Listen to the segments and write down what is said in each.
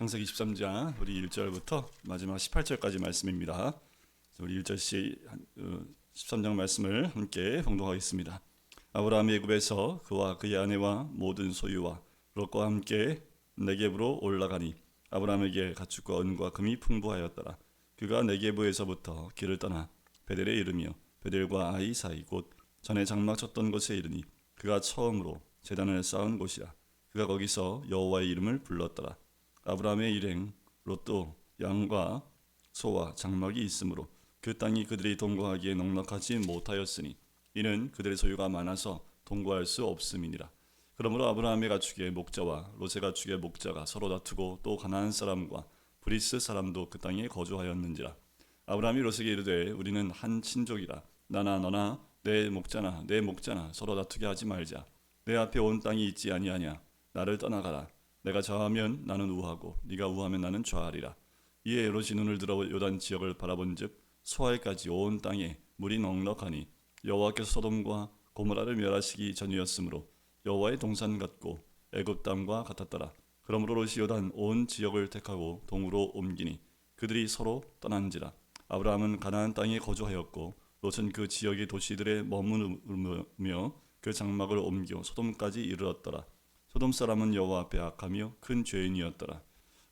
창세기 13장 우리 1절부터 마지막 18절까지 말씀입니다. 우리 1절씩 13장 말씀을 함께 봉독하겠습니다. 아브라함이 애굽에서 그와 그의 아내와 모든 소유와 롯과 함께 네겝으로 올라가니 아브라함에게 가축과 은과 금이 풍부하였더라. 그가 네겝에서부터 길을 떠나 베델에 이르며 베델과 아이 사이 곧 전에 장막 쳤던 곳에 이르니 그가 처음으로 제단을 쌓은 곳이라. 그가 거기서 여호와의 이름을 불렀더라. 아브라함의 일행 롯도 양과 소와 장막이 있으므로 그 땅이 그들이 동거하기에 넉넉하지 못하였으니 이는 그들의 소유가 많아서 동거할 수 없음이니라. 그러므로 아브라함의 가축의 목자와 롯의 가축의 목자가 서로 다투고 또 가나안 사람과 브리스 사람도 그 땅에 거주하였는지라. 아브라함이 롯에게 이르되 우리는 한 친족이라 나나 너나 내 목자나 내 목자나 서로 다투게 하지 말자. 내 앞에 온 땅이 있지 아니하냐. 나를 떠나가라. 내가 좌하면 나는 우하고 네가 우하면 나는 좌하리라. 이에 롯이 눈을 들어 요단 지역을 바라본즉 소알까지 온 땅에 물이 넉넉하니 여호와께서 소돔과 고모라를 멸하시기 전이었으므로 여호와의 동산 같고 애굽 땅과 같았더라. 그러므로 롯이 요단 온 지역을 택하고 동으로 옮기니 그들이 서로 떠난지라. 아브라함은 가나안 땅에 거주하였고 롯은 그 지역의 도시들에 머무르며 그 장막을 옮겨 소돔까지 이르렀더라. 소돔 사람은 여호와 앞에 악하며 큰 죄인이었더라.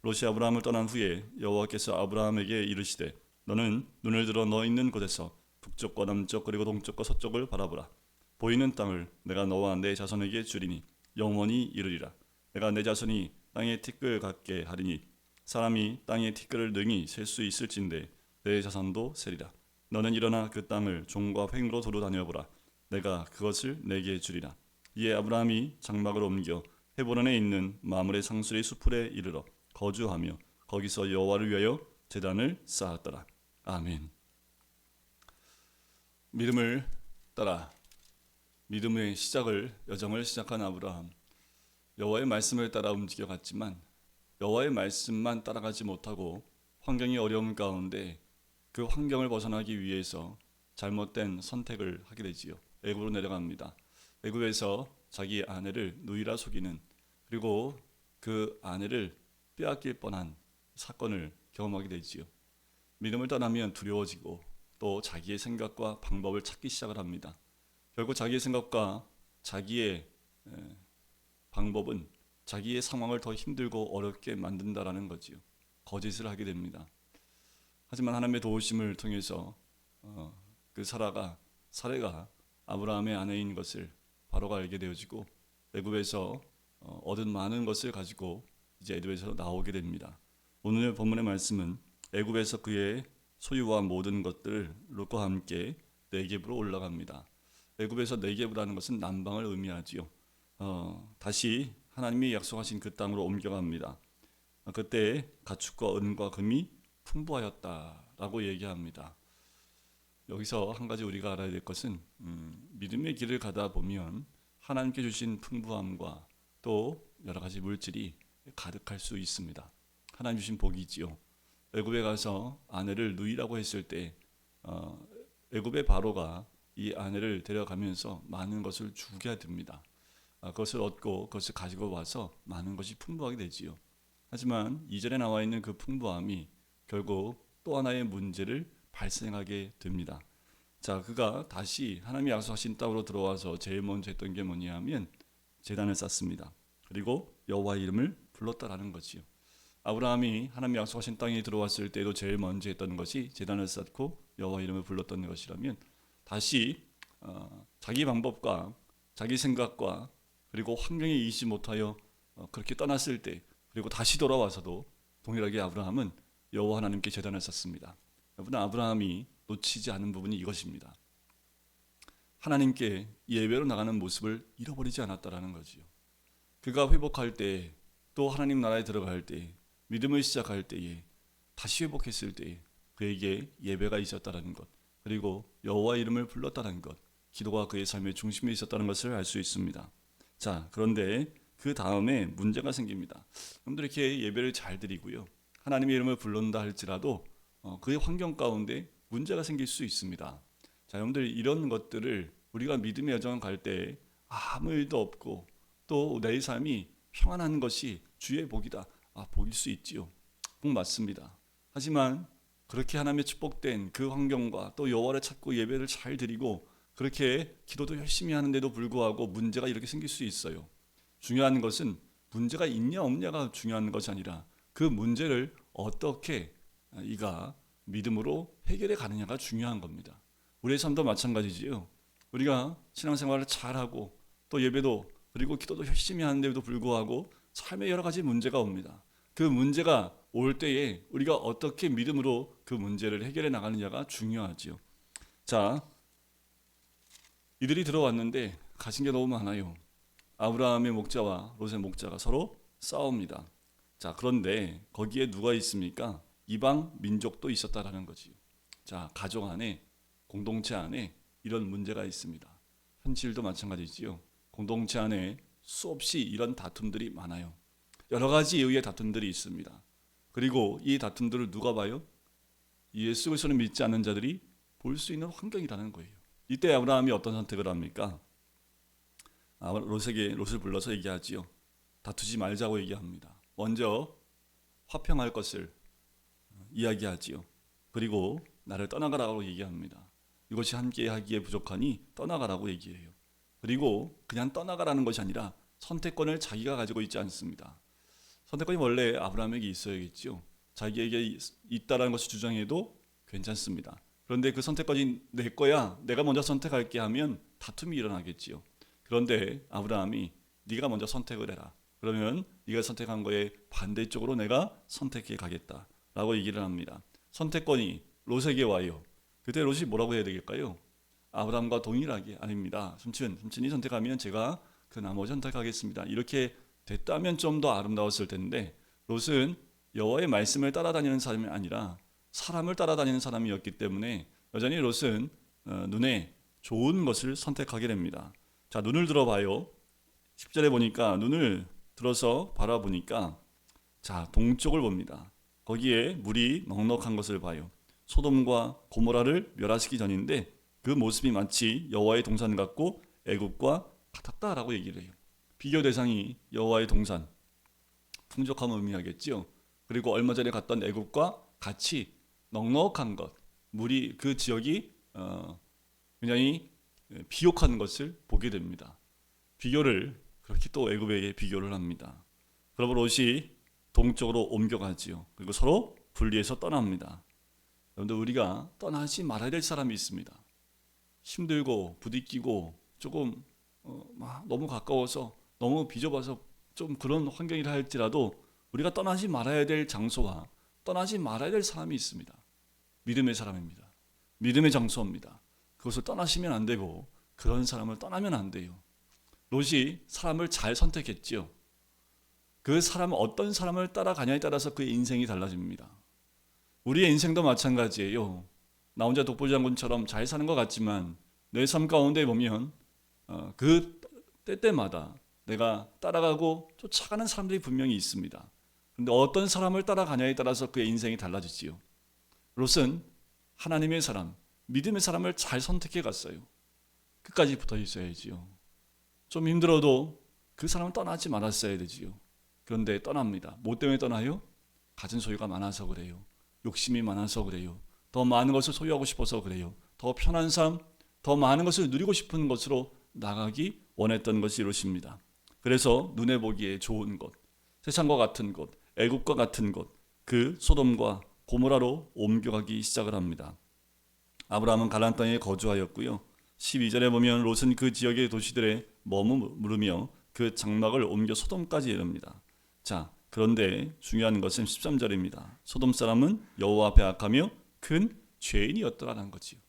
롯이 아브라함을 떠난 후에 여호와께서 아브라함에게 이르시되 너는 눈을 들어 너 있는 곳에서 북쪽과 남쪽 그리고 동쪽과 서쪽을 바라보라. 보이는 땅을 내가 너와 내 자손에게 주리니 영원히 이르리라. 내가 내 자손이 땅의 티끌 같게 하리니 사람이 땅의 티끌을 능히 셀 수 있을진데 내 자손도 세리라. 너는 일어나 그 땅을 종과 횡으로 도로 다녀보라. 내가 그것을 내게 주리라. 이에 아브라함이 장막을 옮겨 헤브론에 있는 마물의 상수리 수풀에 이르러 거주하며 거기서 여호와를 위하여 제단을 쌓았더라. 아멘. 믿음을 따라 믿음의 시작을 여정을 시작한 아브라함. 여호와의 말씀을 따라 움직여 갔지만 여호와의 말씀만 따라가지 못하고 환경이 어려운 가운데 그 환경을 벗어나기 위해서 잘못된 선택을 하게 되지요. 애굽으로 내려갑니다. 애굽에서 자기 아내를 누이라 속이는 그리고 그 아내를 빼앗길 뻔한 사건을 경험하게 되지요. 믿음을 떠나면 두려워지고 또 자기의 생각과 방법을 찾기 시작을 합니다. 결국 자기의 생각과 자기의 에, 방법은 자기의 상황을 더 힘들고 어렵게 만든다라는 거지요. 거짓을 하게 됩니다. 하지만 하나님의 도우심을 통해서 어, 그 사라가 사례가 아브라함의 아내인 것을 바로가 알게 되어지고 애굽에서 어, 얻은 많은 것을 가지고 이제 애굽에서 나오게 됩니다. 오늘 본문의 말씀은 애굽에서 그의 소유와 모든 것들을 롯과 함께 네겝으로 올라갑니다. 애굽에서 네겝이라는 것은 남방을 의미하지요. 어, 다시 하나님이 약속하신 그 땅으로 옮겨갑니다. 어, 그때 가축과 은과 금이 풍부하였다라고 얘기합니다. 여기서 한 가지 우리가 알아야 될 것은 음, 믿음의 길을 가다 보면 하나님께 주신 풍부함과 또 여러 가지 물질이 가득할 수 있습니다. 하나님 주신 복이지요. 애굽에 가서 아내를 누이라고 했을 때 어, 애굽의 바로가 이 아내를 데려가면서 많은 것을 주게 됩니다. 아, 그것을 얻고 그것을 가지고 와서 많은 것이 풍부하게 되지요. 하지만 이전에 나와 있는 그 풍부함이 결국 또 하나의 문제를 발생하게 됩니다. 자, 그가 다시 하나님이 약속하신 땅으로 들어와서 제일 먼저 했던 게 뭐냐면 제단을 쌓습니다. 그리고 여호와의 이름을 불렀다라는 거지요. 아브라함이 하나님 약속하신 땅에 들어왔을 때도 제일 먼저 했던 것이 제단을 쌓고 여호와 이름을 불렀던 것이라면 다시 어, 자기 방법과 자기 생각과 그리고 환경에 이기지 못하여 어, 그렇게 떠났을 때 그리고 다시 돌아와서도 동일하게 아브라함은 여호와 하나님께 제단을 쌓습니다. 여러분 아브라함이 놓치지 않은 부분이 이것입니다. 하나님께 예배로 나가는 모습을 잃어버리지 않았다라는 거지요. 그가 회복할 때 또 하나님 나라에 들어갈 때 믿음을 시작할 때에 다시 회복했을 때 그에게 예배가 있었다라는 것 그리고 여호와 이름을 불렀다는 것 기도가 그의 삶의 중심에 있었다는 것을 알 수 있습니다. 자 그런데 그 다음에 문제가 생깁니다. 여러분들 이렇게 예배를 잘 드리고요 하나님의 이름을 부른다 할지라도 어, 그의 환경 가운데 문제가 생길 수 있습니다. 자 여러분들 이런 것들을 우리가 믿음의 여정 갈 때 아무 일도 없고 또 내 삶이 평안한 것이 주의 복이다. 아, 복일 수 있지요. 복 맞습니다. 하지만 그렇게 하나님의 축복된 그 환경과 또 여호와를 찾고 예배를 잘 드리고 그렇게 기도도 열심히 하는데도 불구하고 문제가 이렇게 생길 수 있어요. 중요한 것은 문제가 있냐 없냐가 중요한 것이 아니라 그 문제를 어떻게 이가 믿음으로 해결해 가느냐가 중요한 겁니다. 우리의 삶도 마찬가지지요. 우리가 신앙생활을 잘하고 또 예배도 그리고 기도도 열심히 하는데도 불구하고 삶에 여러 가지 문제가 옵니다. 그 문제가 올 때에 우리가 어떻게 믿음으로 그 문제를 해결해 나가느냐가 중요하지요. 자, 이들이 들어왔는데 가진 게 너무 많아요. 아브라함의 목자와 롯의 목자가 서로 싸웁니다. 자, 그런데 거기에 누가 있습니까? 이방 민족도 있었다라는 거지요. 자, 가족 안에 공동체 안에 이런 문제가 있습니다. 현실도 마찬가지지요. 공동체 안에 수없이 이런 다툼들이 많아요. 여러 가지 이유의 다툼들이 있습니다. 그리고 이 다툼들을 누가 봐요? 예수 그리스도를 믿지 않는 자들이 볼 수 있는 환경이라는 거예요. 이때 아브라함이 어떤 선택을 합니까? 아, 롯에게 롯을 불러서 얘기하지요. 다투지 말자고 얘기합니다. 먼저 화평할 것을 이야기하지요. 그리고 나를 떠나가라고 얘기합니다. 이것이 함께 하기에 부족하니 떠나가라고 얘기해요. 그리고 그냥 떠나가라는 것이 아니라 선택권을 자기가 가지고 있지 않습니다. 선택권이 원래 아브라함에게 있어야겠죠. 자기에게 있다라는 것을 주장해도 괜찮습니다. 그런데 그 선택권이 내 거야, 내가 먼저 선택할게 하면 다툼이 일어나겠지요. 그런데 아브라함이 네가 먼저 선택을 해라. 그러면 네가 선택한 거에 반대쪽으로 내가 선택해 가겠다 라고 얘기를 합니다. 선택권이 롯에게 와요. 그때 롯이 뭐라고 해야 되겠까요? 아브라함과 동일하게 아닙니다. 삼촌, 삼촌이 선택하면 제가 그 나머지 선택하겠습니다. 이렇게 됐다면 좀 더 아름다웠을 텐데 롯은 여호와의 말씀을 따라다니는 사람이 아니라 사람을 따라다니는 사람이었기 때문에 여전히 롯은 어, 눈에 좋은 것을 선택하게 됩니다. 자, 눈을 들어봐요. 10절에 보니까 눈을 들어서 바라보니까 자, 동쪽을 봅니다. 거기에 물이 넉넉한 것을 봐요. 소돔과 고모라를 멸하시기 전인데 그 모습이 마치 여호와의 동산 같고 애굽과 같았다라고 얘기를 해요. 비교 대상이 여호와의 동산 풍족함을 의미하겠지요. 그리고 얼마 전에 갔던 애굽과 같이 넉넉한 것, 물이 그 지역이 어, 굉장히 비옥한 것을 보게 됩니다. 비교를 그렇게 또 애굽에게 비교를 합니다. 그러고 롯이 동쪽으로 옮겨가지요. 그리고 서로 분리해서 떠납니다. 여러분들 우리가 떠나지 말아야 될 사람이 있습니다. 힘들고 부딪히고 조금 어, 막 너무 가까워서 너무 비좁아서 좀 그런 환경이라 할지라도 우리가 떠나지 말아야 될 장소와 떠나지 말아야 될 사람이 있습니다. 믿음의 사람입니다. 믿음의 장소입니다. 그것을 떠나시면 안 되고 그런 사람을 떠나면 안 돼요. 롯이 사람을 잘 선택했지요. 그 사람은 어떤 사람을 따라가냐에 따라서 그의 인생이 달라집니다. 우리의 인생도 마찬가지예요. 나 혼자 독보장군처럼 잘 사는 것 같지만 내 삶 가운데 보면 어, 그 때때마다 내가 따라가고 쫓아가는 사람들이 분명히 있습니다. 그런데 어떤 사람을 따라가냐에 따라서 그의 인생이 달라지지요. 롯은 하나님의 사람, 믿음의 사람을 잘 선택해 갔어요. 끝까지 붙어 있어야지요. 좀 힘들어도 그 사람은 떠나지 말았어야 되지요. 그런데 떠납니다. 뭐 때문에 떠나요? 가진 소유가 많아서 그래요. 욕심이 많아서 그래요. 더 많은 것을 소유하고 싶어서 그래요. 더 편한 삶, 더 많은 것을 누리고 싶은 것으로 나가기 원했던 것이 이것입니다. 그래서 눈에 보기에 좋은 것, 세상과 같은 것, 애국과 같은 것, 그 소돔과 고모라로 옮겨가기 시작을 합니다. 아브라함은 가나안 땅에 거주하였고요. 12절에 보면 롯은 그 지역의 도시들에 머무르며 그 장막을 옮겨 소돔까지 이릅니다. 자, 그런데 중요한 것은 13절입니다. 소돔 사람은 여호와 앞에 악하며 큰 죄인이었더라는 거지요.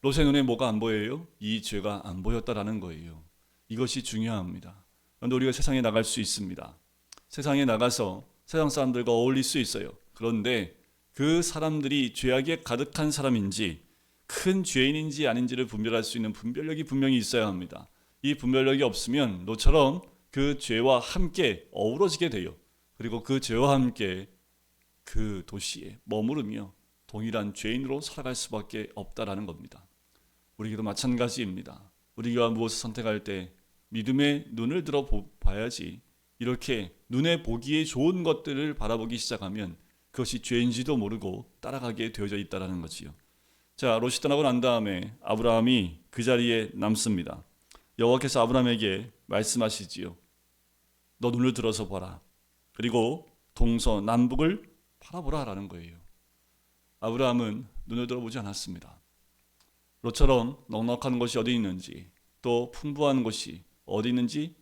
롯의 눈에 뭐가 안 보여요? 이 죄가 안 보였다라는 거예요. 이것이 중요합니다. 그런데 우리가 세상에 나갈 수 있습니다. 세상에 나가서 세상 사람들과 어울릴 수 있어요. 그런데 그 사람들이 죄악에 가득한 사람인지 큰 죄인인지 아닌지를 분별할 수 있는 분별력이 분명히 있어야 합니다. 이 분별력이 없으면 너처럼 그 죄와 함께 어우러지게 돼요. 그리고 그 죄와 함께 그 도시에 머무르며 동일한 죄인으로 살아갈 수밖에 없다라는 겁니다. 우리에게도 마찬가지입니다. 우리가 무엇을 선택할 때 믿음의 눈을 들어 봐야지 이렇게 눈에 보기에 좋은 것들을 바라보기 시작하면 그것이 죄인지도 모르고 따라가게 되어져 있다라는 거지요. 자, 롯이 떠나고 난 다음에 아브라함이 그 자리에 남습니다. 여호와께서 아브라함에게 말씀하시지요. 너 눈을 들어서 봐라. 그리고 동서 남북을 바라보라라는 거예요. 아브라함은 눈을 들어보지 않았습니다. 롯처럼 넉넉한 것이 어디 있는지 또 풍부한 것이 어디 있는지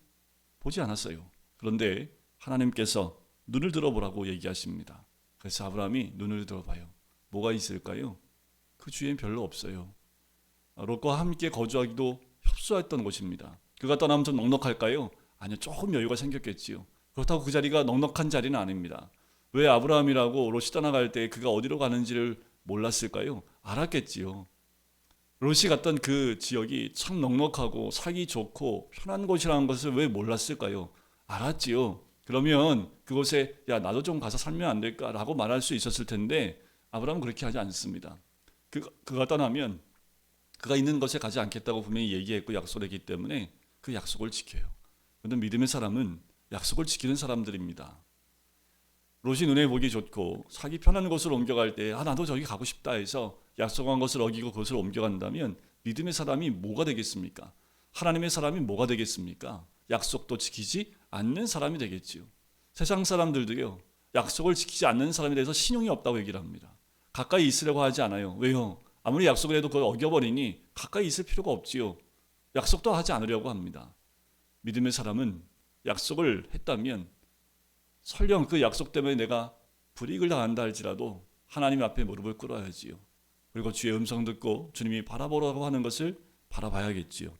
보지 않았어요. 그런데 하나님께서 눈을 들어보라고 얘기하십니다. 그래서 아브라함이 눈을 들어봐요. 뭐가 있을까요? 그 주위엔 별로 없어요. 롯과 함께 거주하기도 협소했던 곳입니다. 그가 떠나면 좀 넉넉할까요? 아니요, 조금 여유가 생겼겠지요. 그렇다고 그 자리가 넉넉한 자리는 아닙니다. 왜 아브라함이라고 롯이 떠나갈 때 그가 어디로 가는지를 몰랐을까요? 알았겠지요. 롯이 갔던 그 지역이 참 넉넉하고 살기 좋고 편한 곳이라는 것을 왜 몰랐을까요? 알았지요. 그러면 그곳에 야 나도 좀 가서 살면 안 될까라고 말할 수 있었을 텐데 아브라함은 그렇게 하지 않습니다. 그 그가 떠나면 그가 있는 것에 가지 않겠다고 분명히 얘기했고 약속했기 때문에 그 약속을 지켜요. 그런데 믿음의 사람은 약속을 지키는 사람들입니다. 롯이 눈에 보기 좋고 살기 편한 곳을 옮겨갈 때 아 나도 저기 가고 싶다 해서 약속한 것을 어기고 그것을 옮겨간다면 믿음의 사람이 뭐가 되겠습니까? 하나님의 사람이 뭐가 되겠습니까? 약속도 지키지 않는 사람이 되겠지요. 세상 사람들도요. 약속을 지키지 않는 사람에 대해서 신용이 없다고 얘기를 합니다. 가까이 있으려고 하지 않아요. 왜요? 아무리 약속을 해도 그걸 어겨버리니 가까이 있을 필요가 없지요. 약속도 하지 않으려고 합니다. 믿음의 사람은 약속을 했다면 설령 그 약속 때문에 내가 불이익을 당한다 할지라도 하나님 앞에 무릎을 꿇어야지요. 그리고 주의 음성 듣고 주님이 바라보라고 하는 것을 바라봐야겠지요.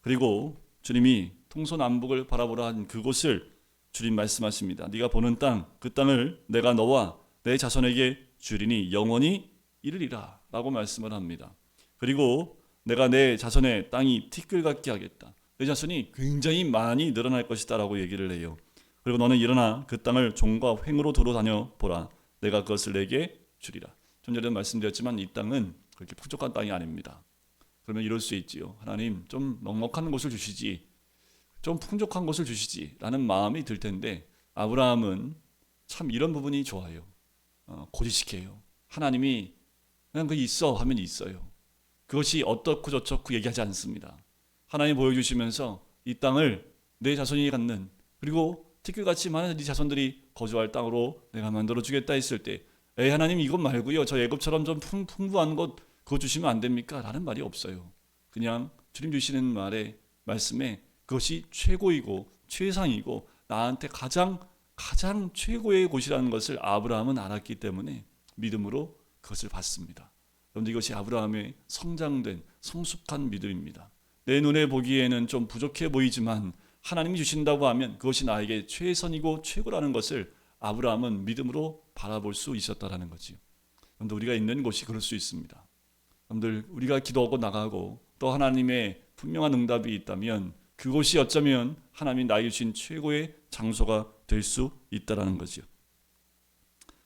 그리고 주님이 통소남북을 바라보라 한 그곳을 주님 말씀하십니다. 네가 보는 땅, 그 땅을 내가 너와 내 자손에게 주리니 영원히 이르리라 라고 말씀을 합니다. 그리고 내가 내 자손의 땅이 티끌 같게 하겠다. 내 자손이 굉장히 많이 늘어날 것이다 라고 얘기를 해요. 그리고 너는 일어나 그 땅을 종과 횡으로 도로 다녀 보라. 내가 그것을 내게 주리라. 좀 전에 말씀드렸지만 이 땅은 그렇게 풍족한 땅이 아닙니다. 그러면 이럴 수 있지요. 하나님 좀 넉넉한 곳을 주시지. 좀 풍족한 곳을 주시지라는 마음이 들 텐데 아브라함은 참 이런 부분이 좋아요. 어, 고지식해요. 하나님이 그냥 그 있어 하면 있어요. 그것이 어떻고 저쩌고 얘기하지 않습니다. 하나님 보여주시면서 이 땅을 내 자손이 갖는 그리고 티끌같이 많은 네 자손들이 거주할 땅으로 내가 만들어 주겠다 했을 때, 에 하나님 이것 말고요, 저 애굽처럼 좀 풍, 풍부한 것 그거 주시면 안 됩니까? 라는 말이 없어요. 그냥 주님 주시는 말에 말씀에 그것이 최고이고 최상이고 나한테 가장 가장 최고의 곳이라는 것을 아브라함은 알았기 때문에 믿음으로 그것을 받습니다. 여러분들 이것이 아브라함의 성장된 성숙한 믿음입니다. 내 눈에 보기에는 좀 부족해 보이지만 하나님이 주신다고 하면 그것이 나에게 최선이고 최고라는 것을 아브라함은 믿음으로 바라볼 수 있었다라는 거지요. 여러분들 우리가 있는 곳이 그럴 수 있습니다. 여러분들 우리가 기도하고 나가고 또 하나님의 분명한 응답이 있다면 그곳이 어쩌면 하나님이 나에게 주신 최고의 장소가 될 수 있다라는 거지요.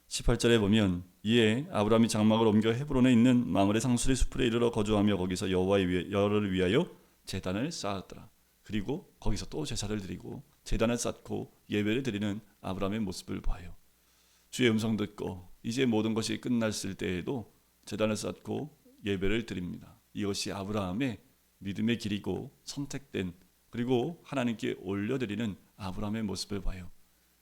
18절에 보면 이에 아브라함이 장막을 옮겨 헤브론에 있는 마물의 상수리 숲에 이르러 거주하며 거기서 여호와의 여호를 위하여 제단을 쌓았더라. 그리고 거기서 또 제사를 드리고 제단을 쌓고 예배를 드리는 아브라함의 모습을 봐요. 주의 음성 듣고 이제 모든 것이 끝났을 때에도 제단을 쌓고 예배를 드립니다. 이것이 아브라함의 믿음의 길이고 선택된 그리고 하나님께 올려드리는 아브라함의 모습을 봐요.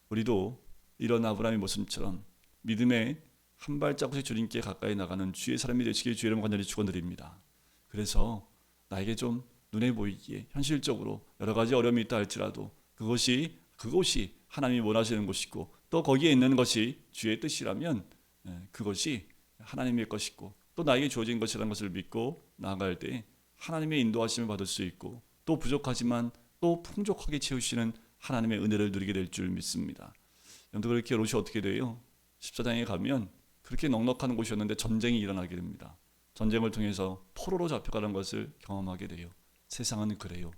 우리도 이런 아브라함의 모습처럼 믿음의 한 발자국씩 주님께 가까이 나가는 주의 사람이 되시길 주의 이름 간절히 축원드립니다. 그래서 나에게 좀 눈에 보이기에 현실적으로 여러 가지 어려움이 있다 할지라도 그것이 그것이 하나님이 원하시는 곳이고 또 거기에 있는 것이 주의 뜻이라면 예, 그것이 하나님의 것이고 또 나에게 주어진 것이라는 것을 믿고 나아갈 때 하나님의 인도하심을 받을 수 있고 또 부족하지만 또 풍족하게 채우시는 하나님의 은혜를 누리게 될 줄 믿습니다. 여러분 그렇게 롯이 어떻게 돼요? 14장에 가면 그렇게 넉넉한 곳이었는데 전쟁이 일어나게 됩니다. 전쟁을 통해서 포로로 잡혀가는 것을 경험하게 돼요. 세상은 그래요.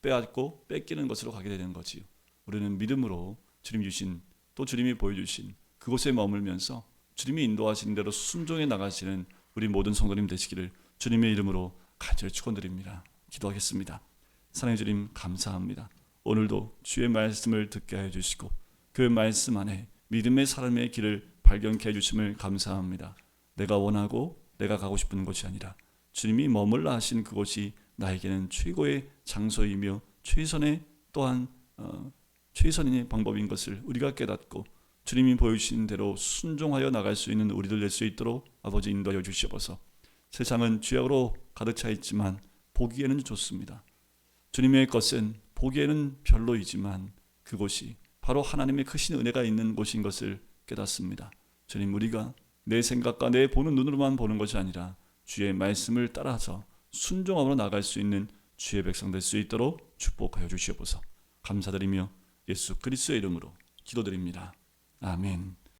빼앗고 뺏기는 것으로 가게 되는 거지요. 우리는 믿음으로 주님 주신 또 주님이 보여주신 그곳에 머물면서 주님이 인도하시는 대로 순종해 나가시는 우리 모든 성도님 되시기를 주님의 이름으로 간절히 축원드립니다. 기도하겠습니다. 사랑해 주님 감사합니다. 오늘도 주의 말씀을 듣게 해 주시고 그 말씀 안에 믿음의 사람의 길을 발견케 해 주심을 감사합니다. 내가 원하고 내가 가고 싶은 곳이 아니라 주님이 머물러 하신 그곳이 나에게는 최고의 장소이며 최선의 또한 어, 최선의 방법인 것을 우리가 깨닫고 주님이 보여주신 대로 순종하여 나갈 수 있는 우리들 될 수 있도록 아버지 인도하여 주시옵소서. 세상은 죄악으로 가득 차 있지만 보기에는 좋습니다. 주님의 것은 보기에는 별로이지만 그곳이 바로 하나님의 크신 은혜가 있는 곳인 것을 깨닫습니다. 주님 우리가 내 생각과 내 보는 눈으로만 보는 것이 아니라 주의 말씀을 따라서 순종함으로 나갈 수 있는 주의 백성 될 수 있도록 축복하여 주시옵소서. 감사드리며 예수 그리스도의 이름으로 기도드립니다. 아멘.